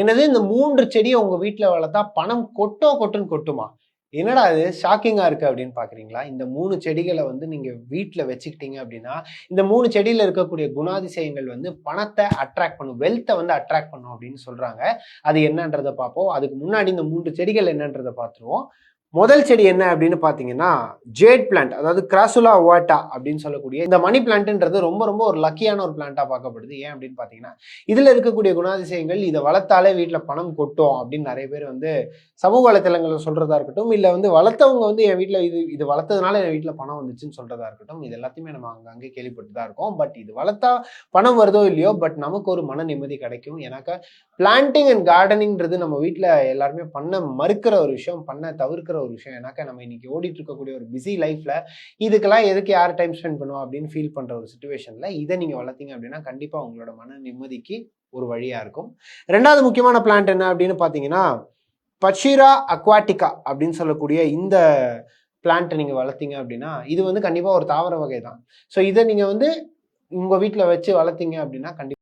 என்னது இந்த மூன்று செடியை உங்கள் வீட்டில் வளர்த்தா பணம் கொட்டோ கொட்டுன்னு கொட்டுமா? என்னடா இது ஷாக்கிங்காக இருக்குது அப்படின்னு பார்க்குறீங்களா இந்த மூணு செடிகளை வந்து நீங்கள் வீட்டில் வச்சுக்கிட்டீங்க அப்படின்னா இந்த மூணு செடியில் இருக்கக்கூடிய குணாதிசயங்கள் வந்து பணத்தை அட்ராக்ட் பண்ணும் வெல்த்தை வந்து அட்ராக்ட் பண்ணும் அப்படின்னு சொல்கிறாங்க அது என்னன்றதை பார்ப்போம். அதுக்கு முன்னாடி இந்த மூன்று செடிகள் என்னன்றதை பார்த்துருவோம். முதல் செடி என்ன அப்படின்னு பார்த்தீங்கன்னா ஜேட் பிளான்ட் அதாவது கிராசுலா ஓட்டா அப்படின்னு சொல்லக்கூடிய இந்த மணி பிளான்ட்ன்றது ரொம்ப ரொம்ப ஒரு லக்கியான ஒரு பிளான்ட்டாக பார்க்கப்படுது. ஏன் அப்படின்னு பார்த்தீங்கன்னா இதில் இருக்கக்கூடிய குணாதிசயங்கள் இதை வளர்த்தாலே வீட்டில் பணம் கொட்டும் அப்படின்னு நிறைய பேர் வந்து சமூக வலைத்தளங்களில் சொல்கிறதா இருக்கட்டும் இல்லை வந்து வளர்த்தவங்க வந்து என் வீட்டில் இது இது வளர்த்ததுனால என் வீட்டில் பணம் வந்துச்சுன்னு சொல்கிறதா இருக்கட்டும் இது எல்லாத்தையுமே நம்ம அங்கங்கே கேள்விப்பட்டு தான் இருக்கோம். பட் இது வளர்த்தா பணம் வருதோ இல்லையோ பட் நமக்கு ஒரு மன நிம்மதி கிடைக்கும். ஏன்னாக்கா பிளான்டிங் அண்ட் கார்டனிங்ன்றது நம்ம வீட்டில் எல்லாருமே பண்ண மறுக்கிற ஒரு விஷயம் பண்ண தவிர்க்கிற ஒரு விஷயம். ஏன்னாக்கா நம்ம இன்னைக்கு ஓடிட்டு இருக்கக்கூடிய ஒரு பிஸி லைஃப்ல இதுக்கெல்லாம் எதுக்கு யார் டைம் ஸ்பெண்ட் பண்ணுவோம் அப்படின்னு ஃபீல் பண்ற ஒரு சுச்சுவேஷன்ல இதை நீங்க வளர்த்தீங்க அப்படின்னா கண்டிப்பா உங்களோட மன நிம்மதிக்கு ஒரு வழியா இருக்கும். ரெண்டாவது முக்கியமான பிளான்ட் என்ன அப்படின்னு பார்த்தீங்கன்னா பச்சிரா அக்வாட்டிகா அப்படின்னு சொல்லக்கூடிய இந்த பிளான்ட்டை நீங்கள் வளர்த்தீங்க அப்படின்னா இது வந்து கண்டிப்பாக ஒரு தாவர வகை தான் ஸோ இதை நீங்கள் வந்து உங்கள் வீட்டில் வச்சு வளர்த்தீங்க அப்படின்னா கண்டிப்பாக